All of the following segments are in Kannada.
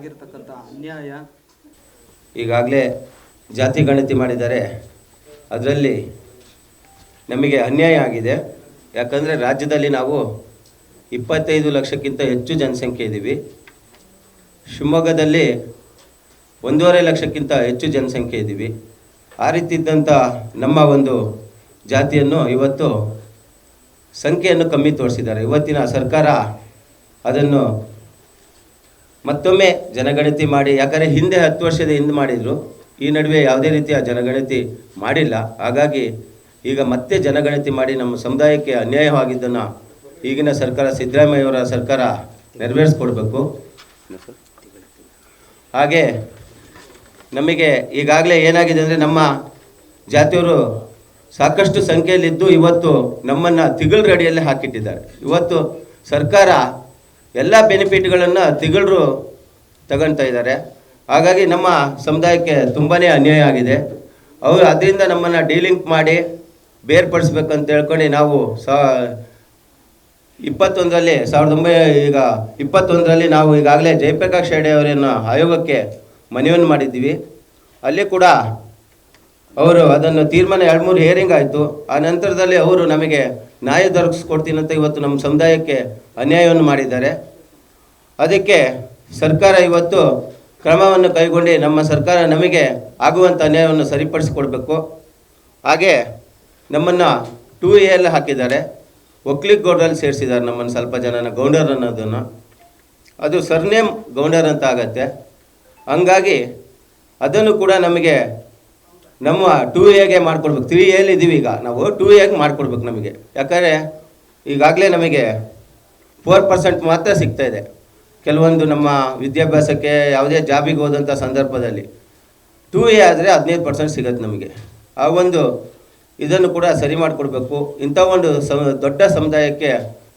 ಆಗಿರ್ತಕ್ಕಂಥ ಅನ್ಯಾಯ ಈಗಾಗಲೇ ಜಾತಿ ಗಣತಿ ಮಾಡಿದ್ದಾರೆ. ಅದರಲ್ಲಿ ನಮಗೆ ಅನ್ಯಾಯ ಆಗಿದೆ. ಯಾಕಂದರೆ ರಾಜ್ಯದಲ್ಲಿ ನಾವು ಇಪ್ಪತ್ತೈದು ಲಕ್ಷಕ್ಕಿಂತ ಹೆಚ್ಚು ಜನಸಂಖ್ಯೆ ಇದ್ದೀವಿ. ಶಿವಮೊಗ್ಗದಲ್ಲಿ ಒಂದೂವರೆ ಲಕ್ಷಕ್ಕಿಂತ ಹೆಚ್ಚು ಜನಸಂಖ್ಯೆ ಇದ್ದೀವಿ. ಆ ರೀತಿ ಇದ್ದಂಥ ನಮ್ಮ ಒಂದು ಜಾತಿಯನ್ನು ಇವತ್ತು ಸಂಖ್ಯೆಯನ್ನು ಕಮ್ಮಿ ತೋರಿಸಿದ್ದಾರೆ. ಇವತ್ತಿನ ಸರ್ಕಾರ ಅದನ್ನು ಮತ್ತೊಮ್ಮೆ ಜನಗಣತಿ ಮಾಡಿ, ಯಾಕಂದರೆ ಹಿಂದೆ ಹತ್ತು ವರ್ಷದ ಹಿಂದೆ ಮಾಡಿದರು, ಈ ನಡುವೆ ಯಾವುದೇ ರೀತಿಯ ಜನಗಣತಿ ಮಾಡಿಲ್ಲ. ಹಾಗಾಗಿ ಈಗ ಮತ್ತೆ ಜನಗಣತಿ ಮಾಡಿ ನಮ್ಮ ಸಮುದಾಯಕ್ಕೆ ಅನ್ಯಾಯವಾಗಿದ್ದನ್ನು ಈಗಿನ ಸರ್ಕಾರ, ಸಿದ್ದರಾಮಯ್ಯವರ ಸರ್ಕಾರ ನೆರವೇರಿಸ್ಕೊಡ್ಬೇಕು. ಹಾಗೆ ನಮಗೆ ಈಗಾಗಲೇ ಏನಾಗಿದೆ ಅಂದರೆ ನಮ್ಮ ಜಾತಿಯವರು ಸಾಕಷ್ಟು ಸಂಖ್ಯೆಯಲ್ಲಿದ್ದು ಇವತ್ತು ನಮ್ಮನ್ನು ತಿಗಳು ರೆಡಿಯಲ್ಲೇ ಹಾಕಿಟ್ಟಿದ್ದಾರೆ. ಇವತ್ತು ಸರ್ಕಾರ ಎಲ್ಲ ಬೆನಿಫಿಟ್ಗಳನ್ನು ತಿಗಳರು ತಗೊಳ್ತಾ ಇದ್ದಾರೆ. ಹಾಗಾಗಿ ನಮ್ಮ ಸಮುದಾಯಕ್ಕೆ ತುಂಬಾ ಅನ್ಯಾಯ ಆಗಿದೆ. ಅವರು ಅದರಿಂದ ನಮ್ಮನ್ನು ಡೀಲಿಂಕ್ ಮಾಡಿ ಬೇರ್ಪಡಿಸ್ಬೇಕಂತ ಹೇಳ್ಕೊಂಡು ನಾವು ಸಾ ಇಪ್ಪತ್ತೊಂದರಲ್ಲಿ, ಸಾವಿರದ ಒಂಬೈ ಈಗ ಇಪ್ಪತ್ತೊಂದರಲ್ಲಿ ನಾವು ಈಗಾಗಲೇ ಜಯಪ್ರಕಾಶ್ ಹೆಗಡೆ ಅವರನ್ನು ಆಯೋಗಕ್ಕೆ ಮನವಿಯನ್ನು ಮಾಡಿದ್ದೀವಿ. ಅಲ್ಲಿ ಕೂಡ ಅವರು ಅದನ್ನು ತೀರ್ಮಾನ ಎರಡು ಮೂರು ಹಿಯರಿಂಗ್ ಆಯಿತು. ಆ ನಂತರದಲ್ಲಿ ಅವರು ನಮಗೆ ನ್ಯಾಯ ದೊರಕಿಸ್ಕೊಡ್ತೀನಿ ಅಂತ ಇವತ್ತು ನಮ್ಮ ಸಮುದಾಯಕ್ಕೆ ಅನ್ಯಾಯವನ್ನು ಮಾಡಿದ್ದಾರೆ. ಅದಕ್ಕೆ ಸರ್ಕಾರ ಇವತ್ತು ಕ್ರಮವನ್ನು ಕೈಗೊಂಡು ನಮ್ಮ ಸರ್ಕಾರ ನಮಗೆ ಆಗುವಂಥ ಅನ್ಯಾಯವನ್ನು ಸರಿಪಡಿಸಿಕೊಡ್ಬೇಕು. ಹಾಗೆ ನಮ್ಮನ್ನು ಟೂ ಎಲ್ಲ ಹಾಕಿದ್ದಾರೆ. ಒಕ್ಲಿಕ್ ಗೌಡರಲ್ಲಿ ಸೇರಿಸಿದ್ದಾರೆ ನಮ್ಮನ್ನು ಸ್ವಲ್ಪ ಜನನ, ಗೌಂಡರ್ ಅನ್ನೋದನ್ನು. ಅದು ಸರ್ನೇಮ್ ಗೌಂಡರ್ ಅಂತ ಆಗತ್ತೆ. ಹಂಗಾಗಿ ಅದನ್ನು ಕೂಡ ನಮಗೆ ನಮ್ಮ ಟೂ ಎಗೆ ಮಾಡ್ಕೊಡ್ಬೇಕು. ತ್ರೀ ಎಲ್ಲಿ ಇದ್ದೀವಿ ಈಗ. ನಾವು ಟೂ ಎಗೆ ಮಾಡ್ಕೊಡ್ಬೇಕು ನಮಗೆ. ಯಾಕಂದರೆ ಈಗಾಗಲೇ ನಮಗೆ ಫೋರ್ ಪರ್ಸೆಂಟ್ ಮಾತ್ರ ಸಿಗ್ತಾ ಇದೆ. ಕೆಲವೊಂದು ನಮ್ಮ ವಿದ್ಯಾಭ್ಯಾಸಕ್ಕೆ ಯಾವುದೇ ಜಾಬಿಗೆ ಹೋದಂಥ ಸಂದರ್ಭದಲ್ಲಿ ಟೂ ಎ ಆದರೆ ಹದಿನೈದು ಪರ್ಸೆಂಟ್ ಸಿಗುತ್ತೆ ನಮಗೆ. ಆ ಒಂದು ಇದನ್ನು ಕೂಡ ಸರಿ ಮಾಡಿಕೊಡ್ಬೇಕು. ಇಂಥ ಒಂದು ಸ ದೊಡ್ಡ ಸಮುದಾಯಕ್ಕೆ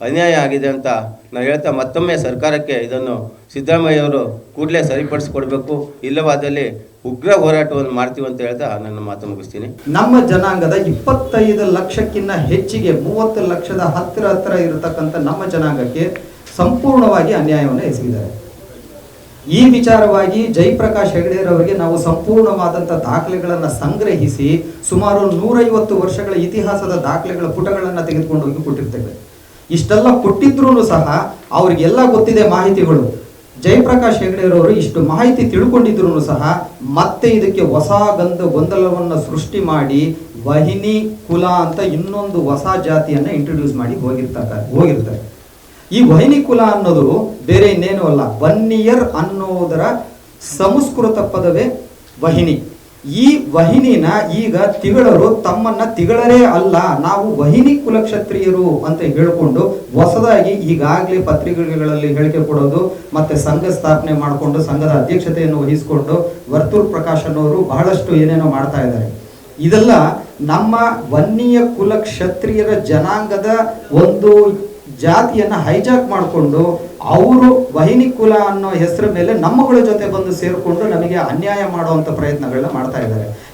ಅನ್ಯಾಯ ಆಗಿದೆ ಅಂತ ನಾನು ಹೇಳ್ತಾ ಮತ್ತೊಮ್ಮೆ ಸರ್ಕಾರಕ್ಕೆ ಇದನ್ನು ಸಿದ್ದರಾಮಯ್ಯವರು ಕೂಡಲೇ ಸರಿಪಡಿಸ್ಕೊಡ್ಬೇಕು. ಇಲ್ಲವಾದಲ್ಲಿ ಉಗ್ರ ಹೋರಾಟವನ್ನು ಮಾಡ್ತೀವಿ ಅಂತ ಹೇಳ್ತಾ ನನ್ನ ಮಾತು ಮುಗಿಸ್ತೀನಿ. ನಮ್ಮ ಜನಾಂಗದ ಇಪ್ಪತ್ತೈದು ಲಕ್ಷಕ್ಕಿಂತ ಹೆಚ್ಚಿಗೆ ಮೂವತ್ತು ಲಕ್ಷದ ಹತ್ತಿರ ಹತ್ತಿರ ಇರತಕ್ಕಂಥ ನಮ್ಮ ಜನಾಂಗಕ್ಕೆ ಸಂಪೂರ್ಣವಾಗಿ ಅನ್ಯಾಯವನ್ನು ಎಸಗಿದ್ದಾರೆ. ಈ ವಿಚಾರವಾಗಿ ಜಯಪ್ರಕಾಶ್ ಹೆಗಡೆರವರಿಗೆ ನಾವು ಸಂಪೂರ್ಣವಾದಂಥ ದಾಖಲೆಗಳನ್ನು ಸಂಗ್ರಹಿಸಿ ಸುಮಾರು ನೂರೈವತ್ತು ವರ್ಷಗಳ ಇತಿಹಾಸದ ದಾಖಲೆಗಳ ಪುಟಗಳನ್ನು ತೆಗೆದುಕೊಂಡು ಹೋಗಿ ಕೊಟ್ಟಿರ್ತೇವೆ. ಇಷ್ಟೆಲ್ಲ ಕೊಟ್ಟಿದ್ರೂ ಸಹ ಅವ್ರಿಗೆಲ್ಲ ಗೊತ್ತಿದೆ ಮಾಹಿತಿಗಳು. ಜಯಪ್ರಕಾಶ್ ಹೆಗಡೆರವರು ಇಷ್ಟು ಮಾಹಿತಿ ತಿಳ್ಕೊಂಡಿದ್ರು ಸಹ ಮತ್ತೆ ಇದಕ್ಕೆ ಹೊಸ ಗಂಧ ಗೊಂದಲವನ್ನು ಸೃಷ್ಟಿ ಮಾಡಿ ವಹಿನಿ, ಕುಲ ಅಂತ ಇನ್ನೊಂದು ಹೊಸ ಜಾತಿಯನ್ನ ಇಂಟ್ರೊಡ್ಯೂಸ್ ಮಾಡಿ ಹೋಗಿರ್ತಾರೆ ಹೋಗಿರ್ತಾರೆ. ಈ ವಹಿನಿ, ಕುಲ ಅನ್ನೋದು ಬೇರೆ ಇನ್ನೇನು ಅಲ್ಲ, ಬನ್ನಿಯರ್ ಅನ್ನೋದರ ಸಂಸ್ಕೃತ ಪದವೇ ವಹಿನಿ. ಈ ವಹಿನಿನ ಈಗ ತಿಗಳರು ತಮ್ಮನ್ನ ತಿಗಳರೇ ಅಲ್ಲ, ನಾವು ವಹಿನಿ ಕುಲಕ್ಷತ್ರಿಯರು ಅಂತ ಹೇಳಿಕೊಂಡು ಹೊಸದಾಗಿ ಈಗಾಗಲೇ ಪತ್ರಿಕೆಗಳಲ್ಲಿ ಹೇಳಿಕೆ ಕೊಡೋದು, ಮತ್ತೆ ಸಂಘ ಸ್ಥಾಪನೆ ಮಾಡಿಕೊಂಡು, ಸಂಘದ ಅಧ್ಯಕ್ಷತೆಯನ್ನು ವಹಿಸಿಕೊಂಡು ವರ್ತೂರ್ ಪ್ರಕಾಶ್ ಅನ್ನೋರು ಬಹಳಷ್ಟು ಏನೇನೋ ಮಾಡ್ತಾ ಇದ್ದಾರೆ. ಇದೆಲ್ಲ ನಮ್ಮ ವನ್ನಿಯ ಕುಲ ಕ್ಷತ್ರಿಯರ ಜನಾಂಗದ ಒಂದು ಜಾತಿಯನ್ನ ಹೈಜಾಕ್ ಮಾಡಿಕೊಂಡು ಅವರು ವಹಿನಿ ಕುಲ ಅನ್ನೋ ಹೆಸರ ಮೇಲೆ ನಮ್ಮಗಳ ಜೊತೆ ಬಂದು ಸೇರಿಕೊಂಡು ನಮಗೆ ಅನ್ಯಾಯ ಮಾಡುವಂತ ಪ್ರಯತ್ನಗಳನ್ನ ಮಾಡ್ತಾ ಇದ್ದಾರೆ.